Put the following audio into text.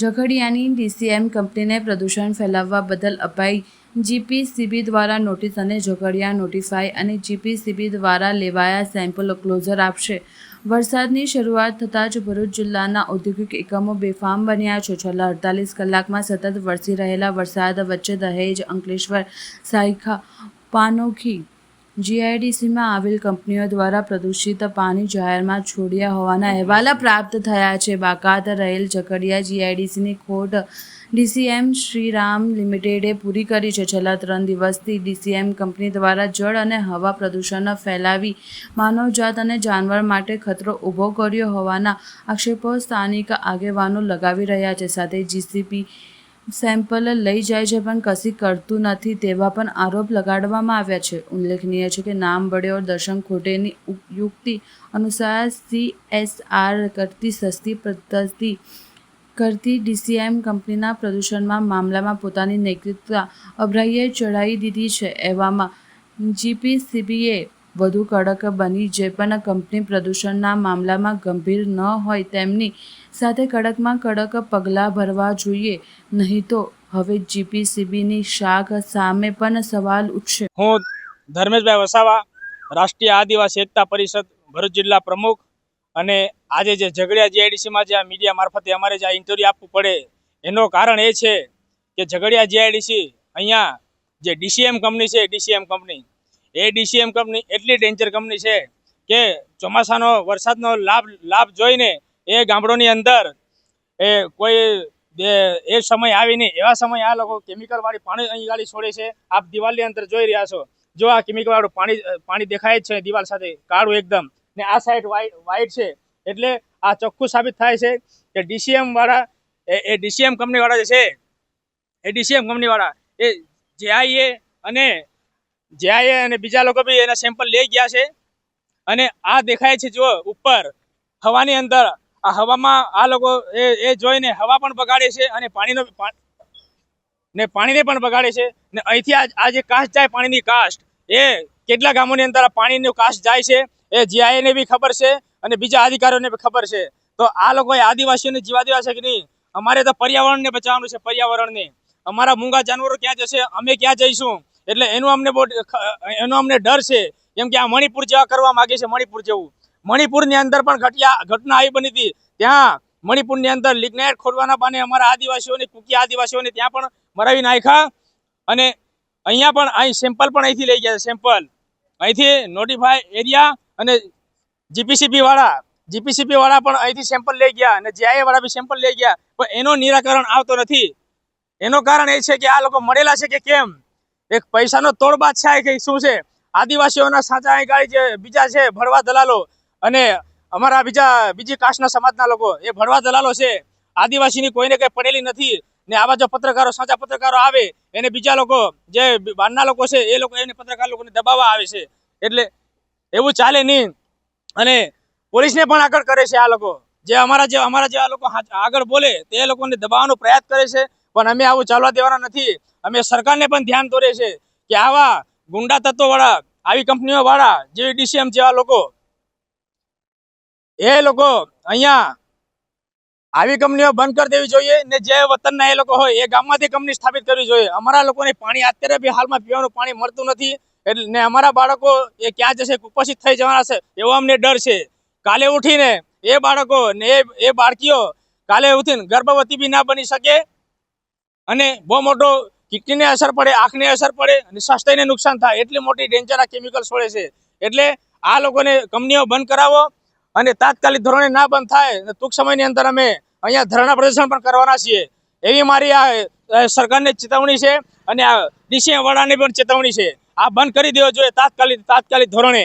ઝઘડિયાની DCM કંપનીને પ્રદૂષણ ફેલાવવા બદલ અપાઈ. જીપીસીબી દ્વારા નોટિસ અને ઝઘડિયા નોટિફાઈ અને જીપીસીબી દ્વારા લેવાયા સેમ્પલ ક્લોઝર આપશે. વરસાદની શરૂઆત થતાં જ ભરૂચ જિલ્લાના ઔદ્યોગિક એકમો બેફામ બન્યા. છે છેલ્લા અડતાલીસ કલાકમાં સતત વરસી રહેલા વરસાદ વચ્ચે દહેજ, અંકલેશ્વર, સાયખા, પાનોખી જીઆઈડીસીમાં આવેલ કંપનીઓ દ્વારા પ્રદૂષિત પાણી જાહેરમાં છોડ્યા હોવાના અહેવાલ પ્રાપ્ત થયા છે. બાકાત રહેલ ઝઘડિયા જીઆઈડીસીની ખોટ ડીસીએમ શ્રીરામ લિમિટેડે પૂરી કરી છે. છેલ્લા ત્રણ દિવસથી ડીસીએમ કંપની દ્વારા જળ અને હવા પ્રદૂષણ ફેલાવી માનવજાત અને જાનવર માટે ખતરો ઊભો કર્યો હોવાના આક્ષેપો સ્થાનિક આગેવાનો લગાવી રહ્યા છે. સાથે જીસીપી સેમ્પલ લઈ જાય છે, પણ કશી કરતું નથી તેવા પણ આરોપ લગાડવામાં આવ્યા છે. ઉલ્લેખનીય છે કે નામ બળ્યો દર્શન ખોટેની યુક્તિ અનુસાર સીએસઆર કરતી સસ્તી પદ્ધતિ કરતી ડીસીએમ કંપનીના પ્રદૂષણમાં મામલામાં પોતાની નૈતિકતા અભ્રાઈએ ચઢાવી દીધી છે. એવામાં જીપીસીબીએ વધુ કડક બની, જે પણ કંપની પ્રદૂષણના મામલામાં ગંભીર ન હોય, તેમની સાથે કડકમાં કડક પગલાં ભરવા જોઈએ. નહીં તો હવે જીપીસીબીની શાખ સામે પણ સવાલ ઉઠશે. હું ધર્મેશભાઈ વસાવા, રાષ્ટ્રીય આદિવાસી એકતા પરિષદ, ભરૂચ જિલ્લા પ્રમુખ અને આજે જે ઝઘડિયા જીઆઈડીસીમાં જે આ મીડિયા મારફતે અમારે જે આ ઇન્ટરવ્યૂ આપવું પડે, એનો કારણ એ છે કે ઝઘડિયા જીઆઈડીસી અહીંયા જે ડીસીએમ કંપની છે ડીસીએમ કંપની. એ ડીસીએમ કંપની એટલી ડેન્જર કંપની છે કે ચોમાસાનો વરસાદનો લાભ લાભ જોઈને એ ગામડોની અંદર એ કોઈ એ સમય આવી નહીં એવા સમય આ લોકો કેમિકલ વાળી પાણી અહીં ગાડી છોડે છે. આપ દિવાલની અંદર જોઈ રહ્યા છો. જો આ કેમિકલ વાળું પાણી પાણી દેખાય છે દિવાલ સાથે કાળું એકદમ. ને આ સાઈડ વ્હાઈટ છે. એટલે આ ચોખ્ખું સાબિત થાય છે કે ડીસીએમ વાળા એ- એ ડીસીએમ કંપની વાળા જે છે, એ ડીસીએમ કંપની વાળા, એ જેઆઈએ અને જેઆઈએ અને બીજા લોકો બી એના સેમ્પલ લઈ ગયા છે. અને આ દેખાય છે જો ઉપર, હવાની અંદર આ હવામાં આ લોકો એ એ જોઈને હવા પણ બગાડે છે અને પાણીનો ને પાણીને પણ બગાડે છે. ને અહીંથી આ જે કાસ્ટ જાય પાણીની કાસ્ટ, એ કેટલા ગામોની અંદર પાણીનું કાસ્ટ જાય છે, એ જીઆઈને બી ખબર છે અને બીજા અધિકારીઓને બી ખબર છે. તો આ લોકોએ આદિવાસીઓને જીવા દેવા છે કે નહીં? અમારે તો પર્યાવરણને બચાવવાનું છે, પર્યાવરણને. અમારા મૂંગા જાનવરો ક્યાં જશે? અમે ક્યાં જઈશું? એટલે એનું અમને બહુ એનો અમને ડર છે કેમ કે આ મણિપુર જેવા કરવા માગે છે, મણિપુર જેવું. મણિપુરની અંદર પણ ઘટિયા ઘટના આવી બની હતી. ત્યાં મણિપુરની અંદર લિગ્નાઇટ ખોદવાના બાને અમારા આદિવાસીઓને, કુકી આદિવાસીઓને ત્યાં પણ મરાવી નાખ્યા. અને અહીંયા પણ અહીં સેમ્પલ પણ અહીંથી લઈ ગયા સેમ્પલ. અહીંથી નોટિફાય એરિયા અને જીપીસીબી વાળા વાળા પણ અહીંથી સેમ્પલ લઈ ગયા અને જીઆઈ વાળા બી સેમ્પલ લઈ ગયા. પણ એનો નિરાકરણ આવતો નથી. એનું કારણ એ છે કે આ લોકો મળેલા છે કે કેમ? એક પૈસાનો તોડબાદ છે કે શું છે? આદિવાસીઓના સાચા અહીં જે બીજા છે, ભરવા દલાલો અને અમારા બીજા, બીજી કાસ્ટના સમાજના લોકો, એ ભરવા દલાલો છે. આદિવાસીની કોઈને કંઈ પડેલી નથી ને આવા જો પત્રકારો, સાચા પત્રકારો આવે, એને બીજા લોકો, જે બહારના લોકો છે, એ લોકો એને પત્રકાર લોકોને દબાવવા આવે છે. એટલે એવું ચાલે નહીં. અને પોલીસને પણ આગળ કરે છે આ લોકો. જે અમારા જે, અમારા જેવા લોકો આગળ બોલે, તે લોકોને દબાવવાનો પ્રયાસ કરે છે. પણ અમે આવું ચાલવા દેવાના નથી. અમે સરકારને પણ ધ્યાન દોરે છે કે આવા ગુંડા તત્વો વાળા આવી કંપનીઓ વાળા જેવી ડીસીએમ જેવા લોકો. એ લોકો અહીંયા આવી કંપનીઓ બંધ કરી દેવી જોઈએ ને જે વતનના એ લોકો હોય, એ ગામમાંથી કંપની સ્થાપિત કરવી જોઈએ. અમારા લોકોને પાણી અત્યારે બી હાલમાં પીવાનું પાણી મળતું નથી. એટલે ને અમારા બાળકો એ ક્યાં જશે? કુપોષિત થઈ જવાના છે એવો અમને ડર છે. કાલે ઉઠીને એ બાળકો ને એ એ બાળકીઓ કાલે ઉઠીને ગર્ભવતી બી ના બની શકે અને બહુ મોટો કિડનીને અસર પડે, આંખને અસર પડે અને સ્વાસ્થ્યને નુકસાન થાય. એટલી મોટી ડેન્જર આ કેમિકલ છોડે છે. એટલે આ લોકોને કંપનીઓ બંધ કરાવો અને તાત્કાલિક ધોરણે ના બંધ થાય ટૂંક સમયની અંદર અમે અહીંયા ધરણા પ્રદર્શન પણ કરવાના છીએ. એવી મારી આ સરકારને ચેતવણી છે અને આ ડીસીએમ વડાને પણ ચેતવણી છે. આ બંધ કરી દેવો જોઈએ તાત્કાલિક તાત્કાલિક ધોરણે.